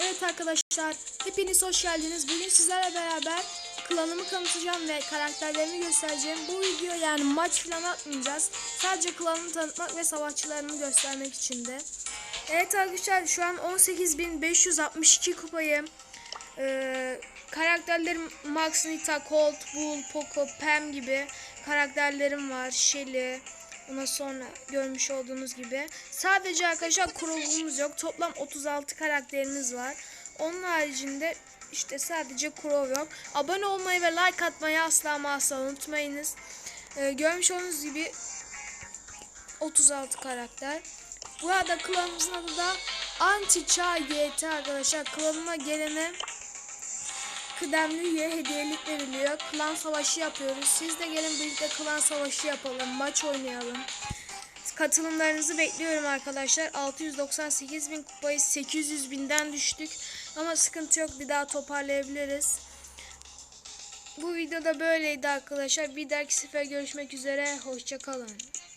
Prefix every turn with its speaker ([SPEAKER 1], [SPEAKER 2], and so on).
[SPEAKER 1] Evet arkadaşlar, hepiniz hoş geldiniz. Bugün sizlerle beraber klanımı tanıtacağım ve karakterlerimi göstereceğim. Bu video yani maç falan atmayacağız. Sadece klanımı tanıtmak ve savaşçılarımı göstermek için de. Evet arkadaşlar şu an 18.562 kupayım. Ee, karakterlerim Max, Nita, Colt, Bull, Poco, Pam gibi karakterlerim var. Shelly, Ondan sonra görmüş olduğunuz gibi. Sadece arkadaşlar kurulumuz yok. Toplam 36 karakterimiz var. Onun haricinde işte sadece kurov yok. Abone olmayı ve like atmayı asla ama asla unutmayınız. Ee, görmüş olduğunuz gibi 36 karakter. Bu arada klanımızın adı da Anti Çağ GT arkadaşlar. Klanıma gelene kıdemli üye hediyelik veriliyor. Klan savaşı yapıyoruz. Siz de gelin birlikte klan savaşı yapalım. Maç oynayalım. Katılımlarınızı bekliyorum arkadaşlar. 698 bin kupayı 800 binden düştük. Ama sıkıntı yok. Bir daha toparlayabiliriz. Bu videoda böyleydi arkadaşlar. Bir dahaki sefer görüşmek üzere. Hoşçakalın.